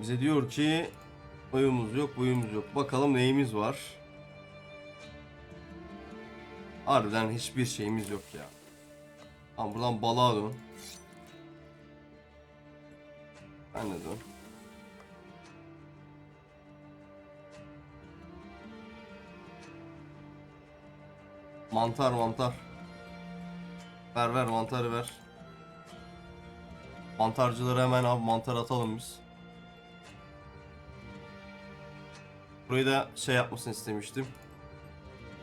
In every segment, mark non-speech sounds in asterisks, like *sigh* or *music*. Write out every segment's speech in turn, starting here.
Bize diyor ki oyumuz yok, buyumuz yok. Bakalım neyimiz var. Harbiden hiçbir şeyimiz yok ya. Tamam buradan balığa dön. Ben de dön. Mantar mantar. Ver ver mantarı ver. Mantarcıları hemen abi mantar atalım biz. Burayı da şey yapmasını istemiştim.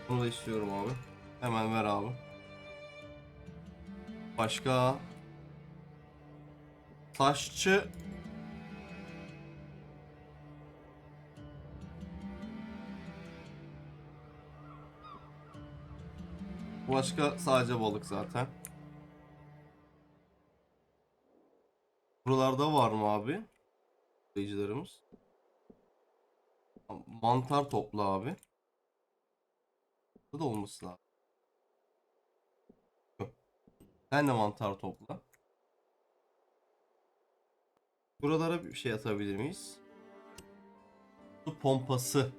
Bunu da istiyorum abi. Hemen ver abi. Başka taşçı Başka sadece balık zaten. Buralarda var mı abi? Izleyicilerimiz. Mantar topla abi. Bu da olması lazım. Sen de mantar topla. Buralara bir şey atabilir miyiz? Su pompası.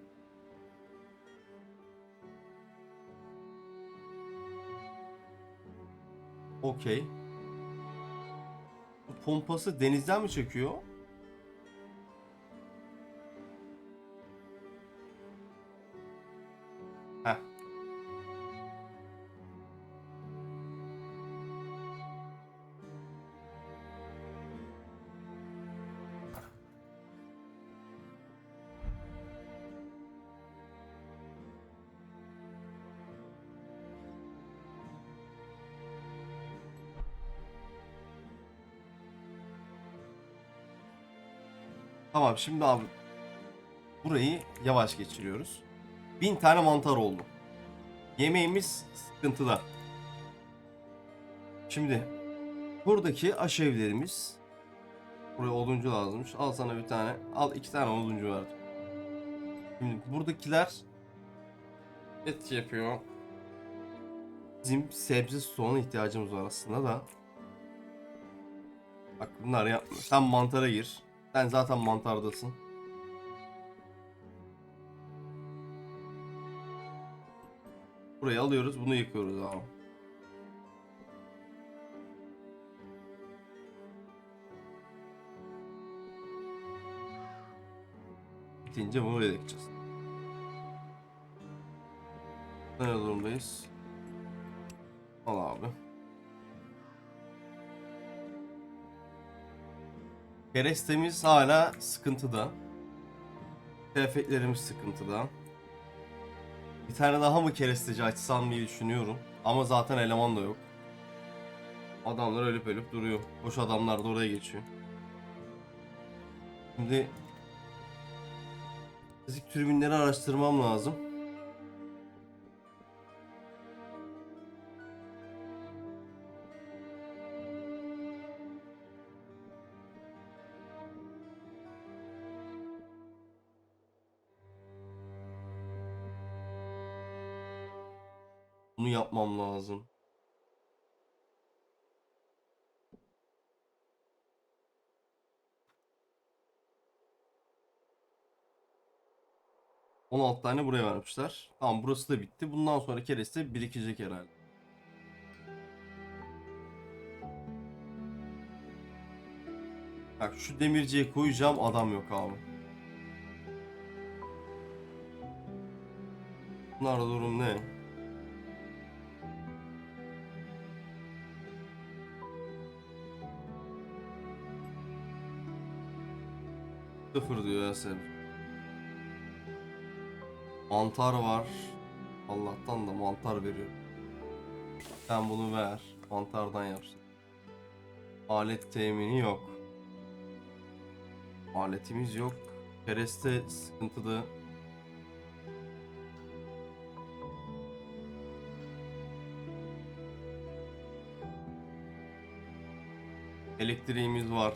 Okey. Bu pompası denizden mi çekiyor? Tamam şimdi abi burayı yavaş geçiriyoruz. Bin tane mantar oldu. Yemeğimiz sıkıntıda. Şimdi buradaki aşevlerimiz buraya oduncu lazımmış. Al sana bir tane. Al iki tane oduncu verdim. Şimdi buradakiler et yapıyor. Bizim sebze stoğuna ihtiyacımız var aslında da. Bak bunlar yapma. Sen mantara gir. Sen zaten mantardasın. Burayı alıyoruz, bunu yıkıyoruz abi. Bitince bunu buraya dikeceğiz. Ne durumdayız? Al abi. Kerestemiz hala sıkıntıda. Kıyafetlerimiz sıkıntıda. Bir tane daha mı keresteci açsam diye düşünüyorum. Ama zaten eleman da yok. Adamlar ölüp ölüp duruyor. Boş adamlar da oraya geçiyor. Şimdi fizik türbinleri araştırmam lazım. Yapmam lazım. On altı tane buraya vermişler. Tamam burası da bitti. Bundan sonra kereste birikecek herhalde. Bak şu demirciye koyacağım adam yok abi. Bunlar durum ne? Sıfır diyor ya sen. Mantar var. Allah'tan da mantar veriyor. Sen bunu ver. Mantardan yapsın. Alet temini yok. Aletimiz yok. Kereste sıkıntılı. Elektriğimiz var.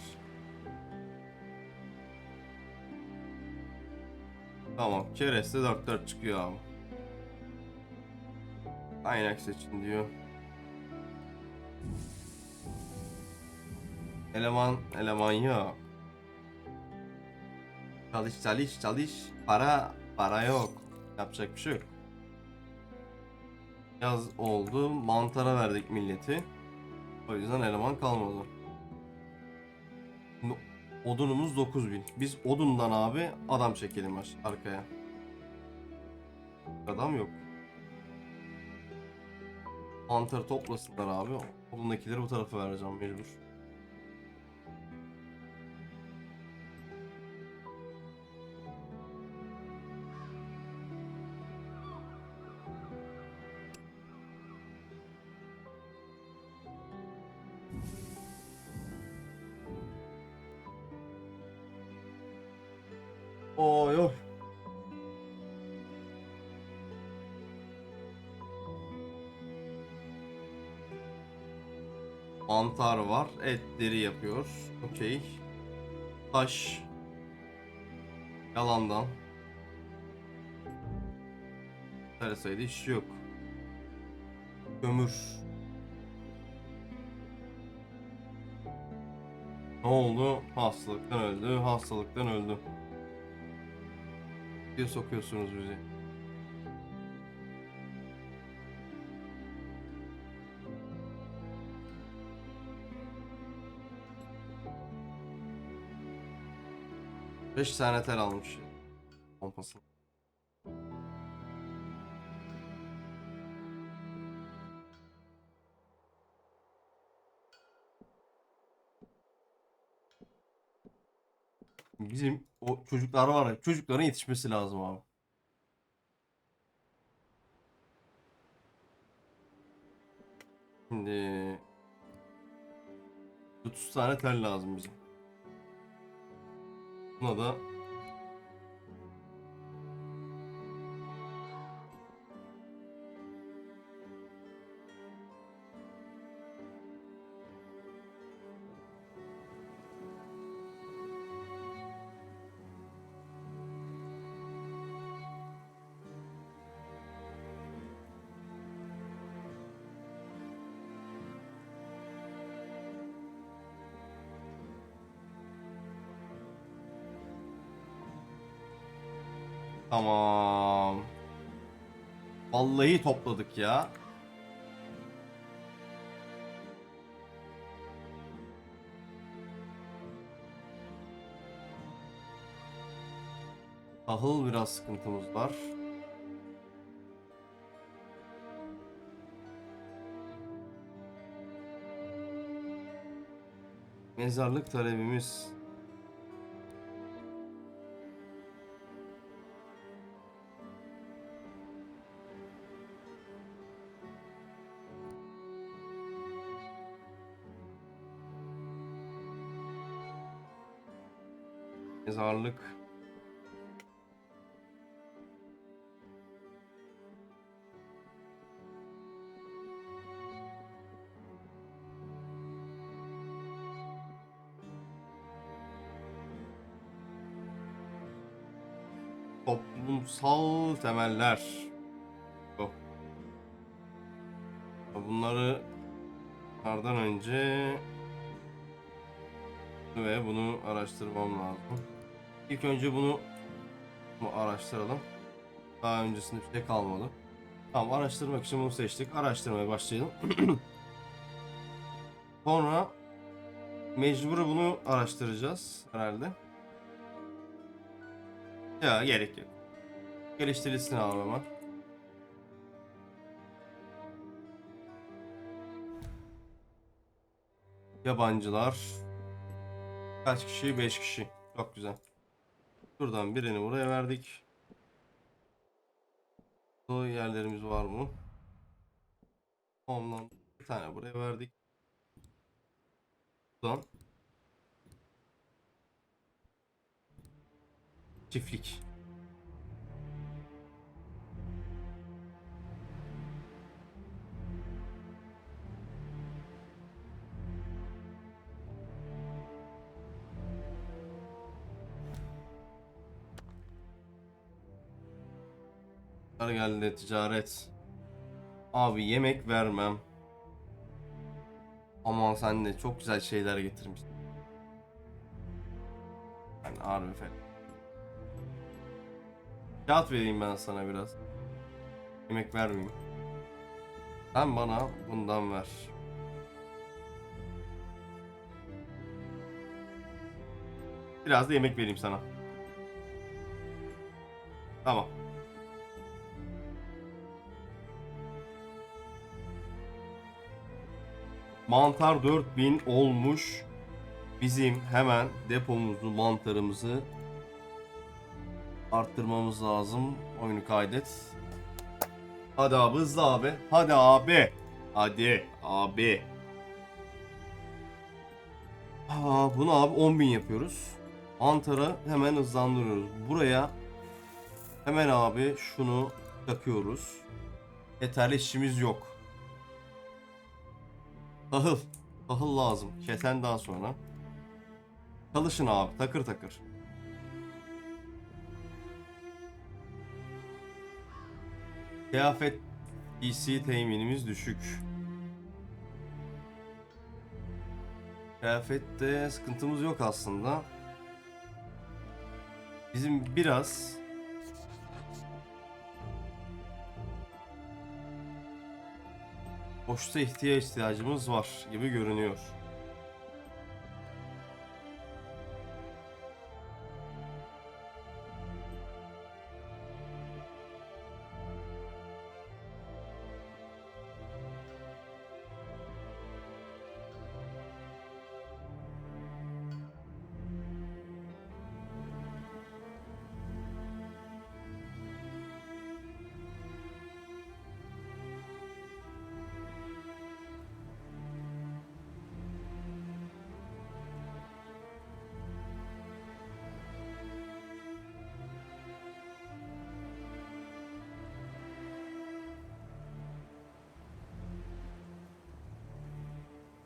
Tamam. Kereste 4-4 çıkıyor abi. Kaynak seçin diyor. Eleman, eleman yok. Çalış çalış çalış. Para para yok. Yapacak bir şey yok. Yaz oldu. Mantara verdik milleti. O yüzden eleman kalmadı. Odunumuz 9000. Biz odundan abi adam çekelim arkaya. Adam yok. Mantarı toplasınlar abi. Odundakileri bu tarafa vereceğim mecbur. Oy oy. Mantar var. Etleri yapıyor. Okey. Taş. Yalandan. Her sayıda iş yok. Kömür. Ne oldu? Hastalıktan öldü. Hastalıktan öldü. Diye sokuyorsunuz bizi. Beş tane tel almış. Pompasını. Bizim o çocuklar var ya, çocukların yetişmesi lazım abi. Şimdi 30 tane tel lazım bizim. Buna da Tamam. Vallahi topladık ya. Tahıl biraz sıkıntımız var. Mezarlık talebimiz Mezarlık. Toplumsal temeller. Bu. Bunları bunlardan önce ve bunu araştırmam lazım. İlk önce bunu bu araştıralım. Daha öncesinde bir şey kalmadı. Tamam araştırmak için bunu seçtik. Araştırmaya başlayalım. *clears throat* Sonra mecbur bunu araştıracağız herhalde. Ya gerek yok. Geliştirilsin abi hemen. Yabancılar. Kaç kişi? 5 kişi. Çok güzel. Şuradan birini buraya verdik. Bu yerlerimiz var mı? Ondan bir tane buraya verdik. Buradan. Çiftlik. Bunlar geldi ticaret. Abi yemek vermem. Aman sen de çok güzel şeyler getirmişsin. Yani harbi fel. Kağıt vereyim ben sana biraz. Yemek vermeyeyim. Sen bana bundan ver. Biraz da yemek vereyim sana. Tamam. Mantar 4000 olmuş. Bizim hemen depomuzu, mantarımızı arttırmamız lazım. Oyunu kaydet. Hadi abi hızlı abi. Hadi abi. Hadi abi. Aa, bunu abi 10.000 yapıyoruz. Mantarı hemen hızlandırıyoruz. Buraya hemen abi şunu takıyoruz. Yeterli işimiz yok. Tahıl. Tahıl lazım. Kesen daha sonra. Çalışın abi takır takır. Kıyafet PC teminimiz düşük. Kıyafette sıkıntımız yok aslında. Bizim biraz boşta ihtiyaç ihtiyacımız var gibi görünüyor.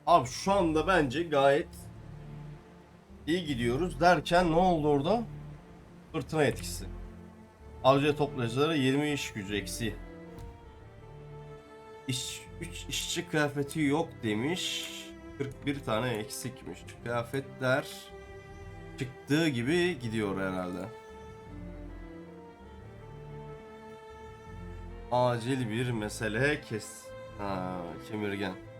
Abi şu anda bence gayet iyi gidiyoruz derken ne oldu orada? Fırtına etkisi. Avcı toplayıcılara 20 iş gücü eksi. İş, 3 işçi kıyafeti yok demiş. 41 tane eksikmiş. Kıyafetler çıktığı gibi gidiyor herhalde. Acil bir mesele kes. Ha, kemirgen.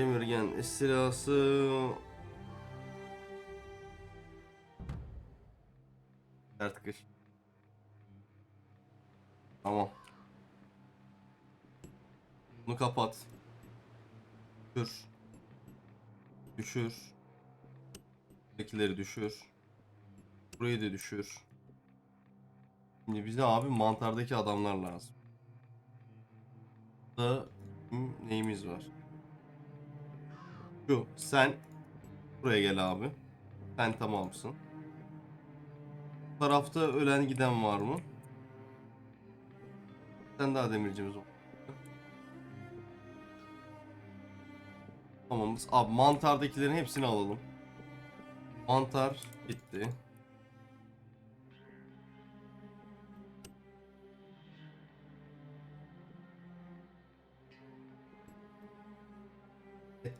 Kemirgen istilası Sert kış. Tamam. Bunu kapat. Düşür. Düşür. Buradakileri düşür. Burayı da düşür. Şimdi bize abi mantardaki adamlar lazım. Da hmm, neyimiz var? Şu sen buraya gel abi. Sen tamamsın. Tarafta ölen giden var mı? Sen daha demircimiz var. Tamam. Abi mantardakilerin hepsini alalım. Mantar gitti.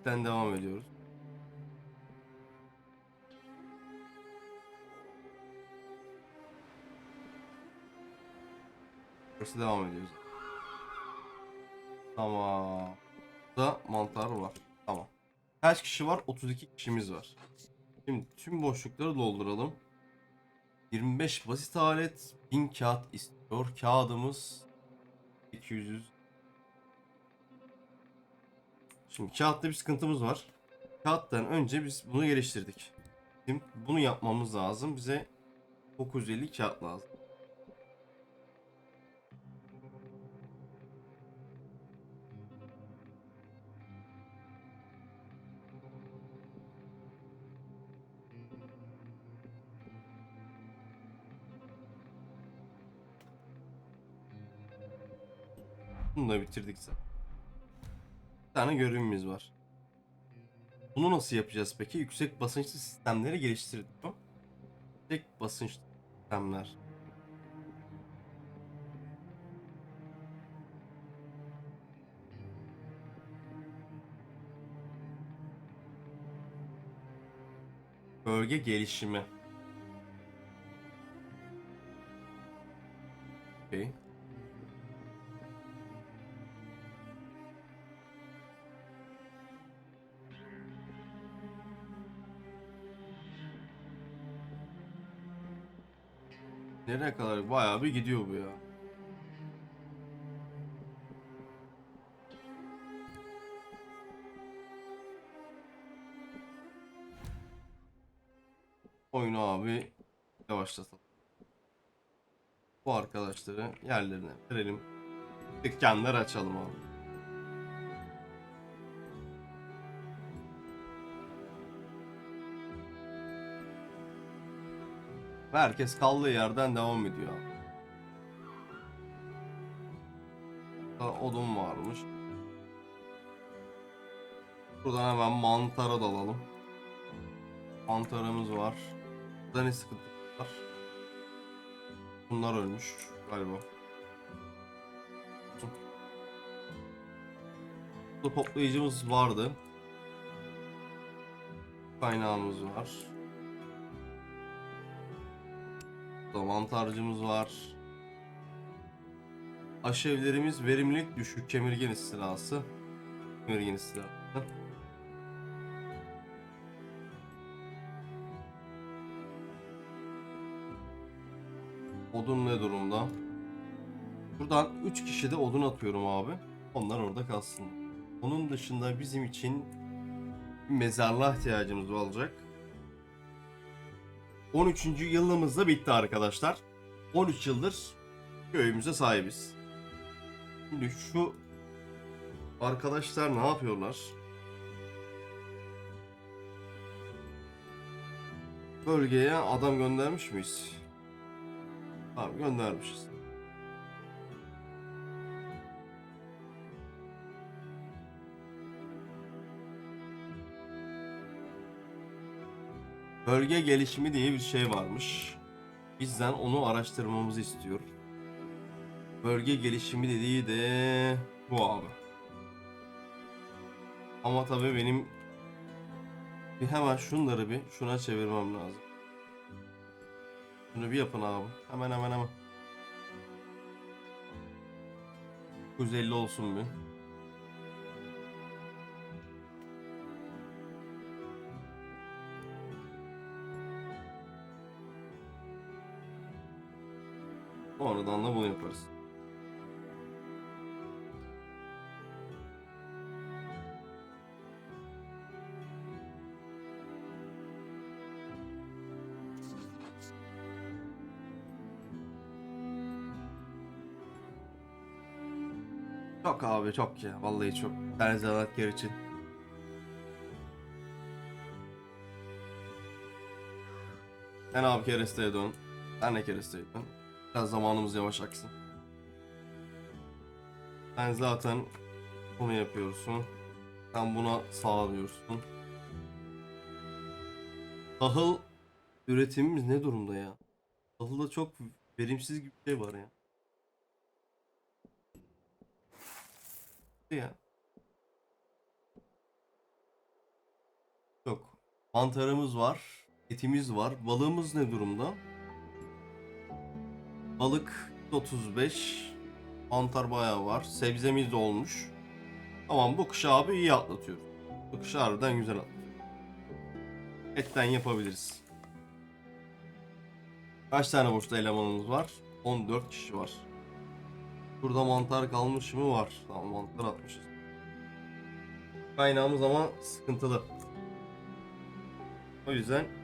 Etten devam ediyoruz. Burası devam ediyoruz. Tamam. Burada mantar var. Tamam. Kaç kişi var? 32 kişimiz var. Şimdi tüm boşlukları dolduralım. 25 basit alet, 1000 kağıt istiyor. Kağıdımız 200 Şimdi kağıtta bir sıkıntımız var. Kağıttan önce biz bunu geliştirdik. Şimdi bunu yapmamız lazım. Bize 950 kağıt lazım. Bunu da bitirdik zaten tane görevimiz var. Bunu nasıl yapacağız peki? Yüksek basınçlı sistemleri geliştirdik mi? Yüksek basınçlı sistemler. Bölge gelişimi. Bayağı bir gidiyor bu ya. Oyunu abi yavaşlatalım. Bu arkadaşları yerlerine verelim. Dükkanlar açalım abi. Ve herkes kaldığı yerden devam ediyor. Burada odun varmış. Buradan hemen mantara dalalım. Mantarımız var. Burada ne sıkıntı var? Bunlar ölmüş galiba. Burada toplayıcımız vardı. Kaynağımız var. Mantarcımız var. Aşevlerimiz verimlilik düşük kemirgen istilası. Kemirgen istilası. Odun ne durumda? Buradan 3 kişi de odun atıyorum abi. Onlar orada kalsın. Onun dışında bizim için mezarlığa ihtiyacımız olacak. 13. yılımız da bitti arkadaşlar. 13 yıldır köyümüze sahibiz. Şimdi şu arkadaşlar ne yapıyorlar? Bölgeye adam göndermiş miyiz? Abi göndermişiz. Bölge gelişimi diye bir şey varmış. Bizden onu araştırmamızı istiyor. Bölge gelişimi dediği de bu abi. Ama tabii benim bir hemen şunları bir şuna çevirmem lazım. Şunu bir yapın abi. Hemen hemen hemen. 950 olsun bir. Da bunu yaparız. Çok abi çok ya. Vallahi çok. Terzilat için. Sen abi keresteye dön. Ben de keresteye dön. Biraz zamanımız yavaş aksın. Sen zaten bunu yapıyorsun. Sen buna sağlıyorsun. Tahıl üretimimiz ne durumda ya? Tahılda çok verimsiz gibi bir şey var ya. ya. Yok. Mantarımız var. Etimiz var. Balığımız ne durumda? Balık 35. Mantar bayağı var. Sebzemiz de olmuş. Tamam bu kış abi iyi atlatıyor. Bu kış harbiden güzel atlatıyor. Etten yapabiliriz. Kaç tane boşta elemanımız var? 14 kişi var. Burada mantar kalmış mı var? Tamam mantar atmışız. Kaynağımız ama sıkıntılı. O yüzden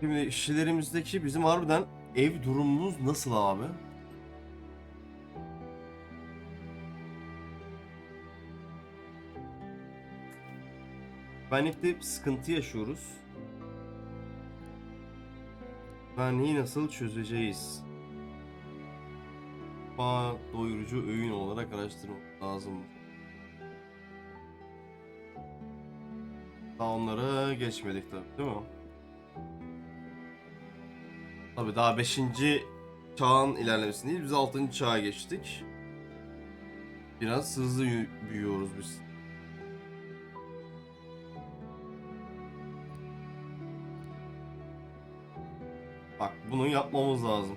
Şimdi işçilerimizdeki bizim harbiden ev durumumuz nasıl abi? Benlikte sıkıntı yaşıyoruz. Güvenliği nasıl çözeceğiz? Bağ doyurucu öğün olarak araştırmak lazım. Daha onlara geçmedik tabii değil mi? Tabii daha 5. çağın ilerlemesindeyiz. Biz 6. çağa geçtik. Biraz hızlı yü- büyüyoruz biz. Bak bunu yapmamız lazım.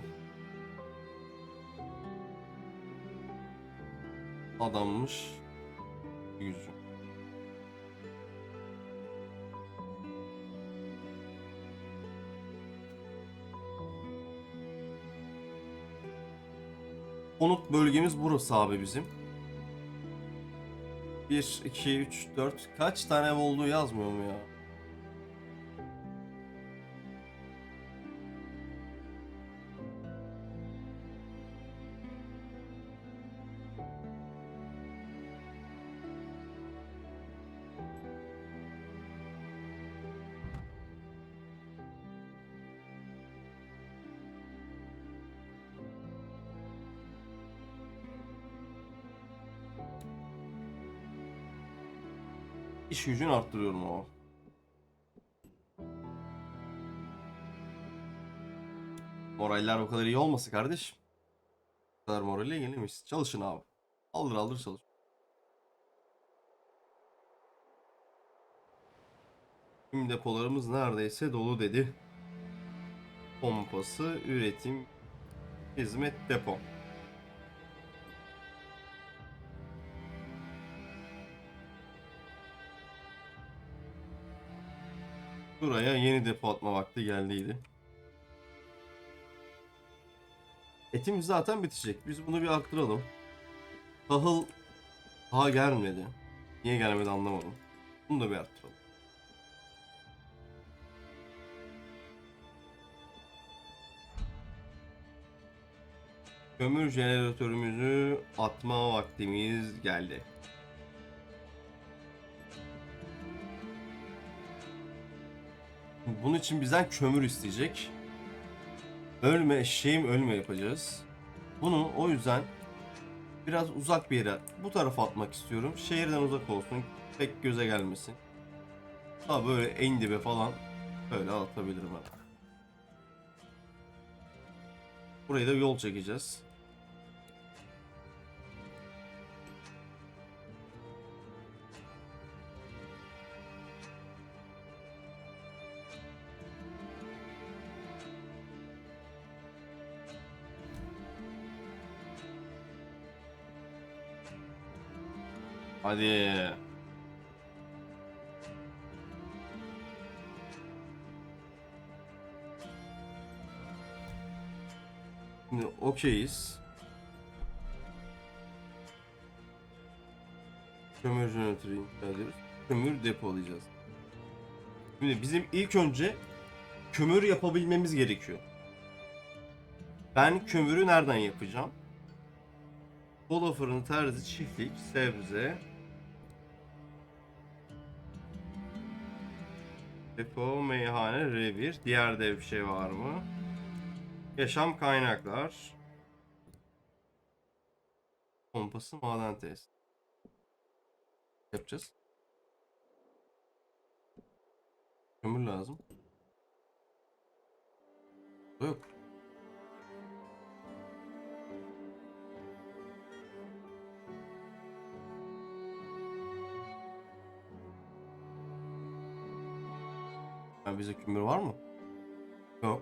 Adammış. Gücü. Konut bölgemiz burası abi bizim. 1, 2, 3, 4 kaç tane ev olduğu yazmıyor mu ya? İş gücünü arttırıyorum ama. Moraller o kadar iyi olması kardeşim. Bu kadar moralle gelemeyiz. Çalışın abi. Aldır aldır çalış. Tüm depolarımız neredeyse dolu dedi. Pompası, üretim, hizmet, depo. Buraya yeni depo atma vakti geldiydi. Etimiz zaten bitecek. Biz bunu bir arttıralım. Tahıl daha gelmedi. Niye gelmedi anlamadım. Bunu da bir arttıralım. Kömür jeneratörümüzü atma vaktimiz geldi. Bunun için bizden kömür isteyecek. Ölme eşeğim ölme yapacağız. Bunu o yüzden biraz uzak bir yere bu tarafa atmak istiyorum. Şehirden uzak olsun. Pek göze gelmesin. Daha böyle en dibe falan böyle atabilirim ben. Burayı da yol çekeceğiz. Hadi. Şimdi okeyiz. Kömür jeneratörü inşa ediyoruz. Kömür depolayacağız. Şimdi bizim ilk önce kömür yapabilmemiz gerekiyor. Ben kömürü nereden yapacağım? Kola fırını, terzi, çiftlik, sebze. Depo, meyhane, revir. Diğer de bir şey var mı? Yaşam kaynaklar. Pompası, maden test. Yapacağız. Kömür lazım. Yok. Ha, bize kömür var mı? Yok.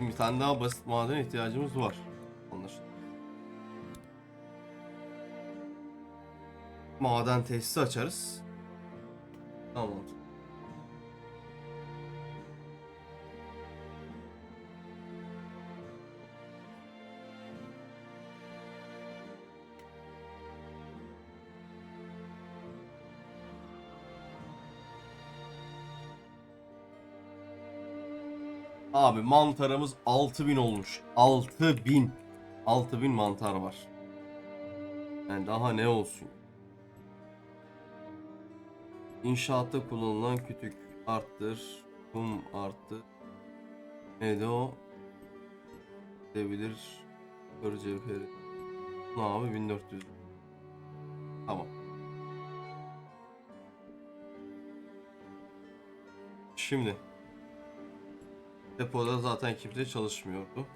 Bir tane daha basit maden ihtiyacımız var. Anlaşıldı. Maden tesisi açarız. Tamam. Abi mantarımız 6000 olmuş. 6000. 6000 mantar var. Yani daha ne olsun? İnşaatta kullanılan kütük arttır. Kum arttı. Neydi o? Devilir. Kör cevheri. Ne abi 1400. Tamam. Şimdi depoda zaten kimse çalışmıyordu.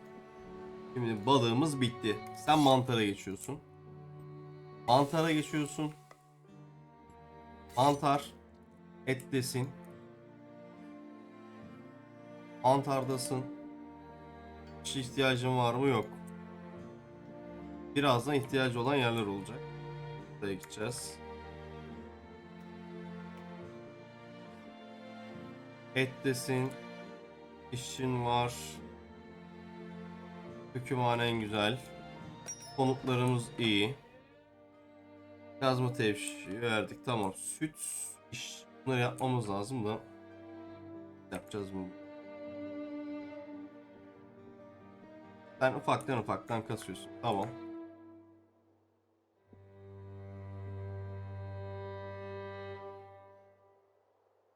Şimdi balığımız bitti. Sen mantara geçiyorsun. Mantara geçiyorsun. Mantar etlesin. Mantardasın. Hiç ihtiyacın var mı? Yok. Birazdan ihtiyacı olan yerler olacak. Buraya gideceğiz. Etlesin. İşçin var. Hükümhanen güzel. Konutlarımız iyi. Yazma tevşi verdik. Tamam. Süt iş. Bunları yapmamız lazım da. Yapacağız bunu. Sen ufaktan ufaktan kasıyorsun. Tamam.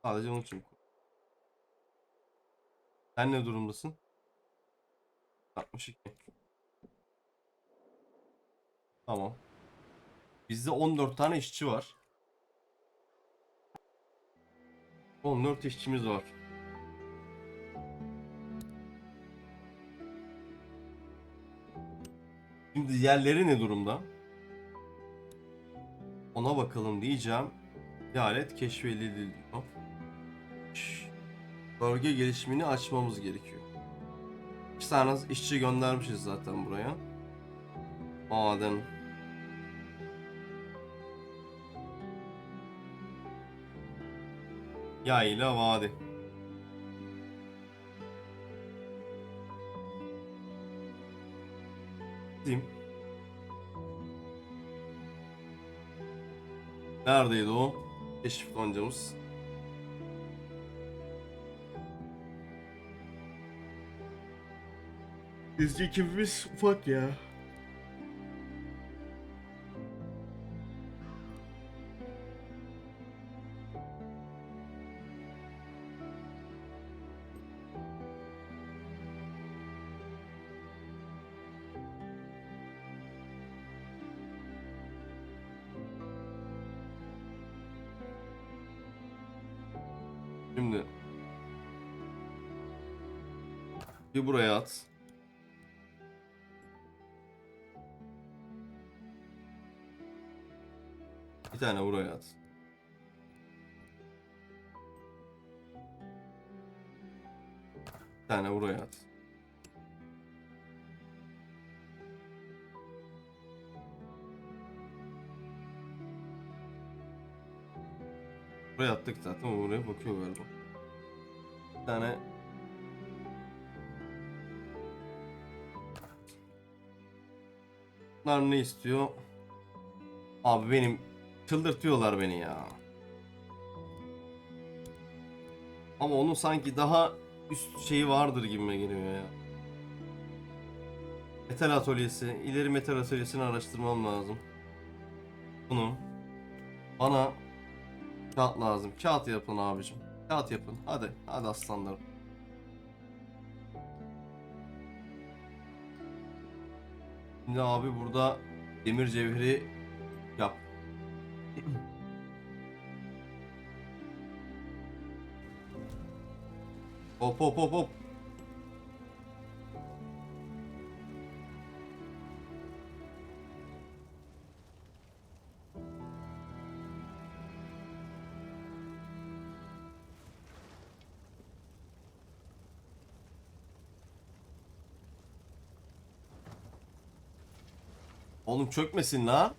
Sadece onun için. Sen ne durumdasın? 62. Tamam. Bizde 14 tane işçi var. 14 işçimiz var. Şimdi diğerleri ne durumda? Ona bakalım diyeceğim. Bir alet keşfedildi diyor. Bölge gelişimini açmamız gerekiyor. İki tane işçi göndermişiz zaten buraya. Maden. Yayla vadi. Diyeyim. Neredeydi o? Keşif loncamız. Bizce ekibimiz ufak ya. Şimdi bir buraya at. Bir tane buraya at. Bir tane buraya at. Buraya attık zaten buraya bakıyor galiba. Bir tane Bunlar ne istiyor? Abi benim çıldırtıyorlar beni ya. Ama onun sanki daha üst şeyi vardır gibime geliyor ya. Metal atölyesi. ileri metal atölyesini araştırmam lazım. Bunu. Bana kağıt lazım. Kağıt yapın abicim. Kağıt yapın. Hadi. Hadi aslanlarım. Şimdi abi burada demir cevheri yap. Hop hop hop hop. Oğlum çökmesin la.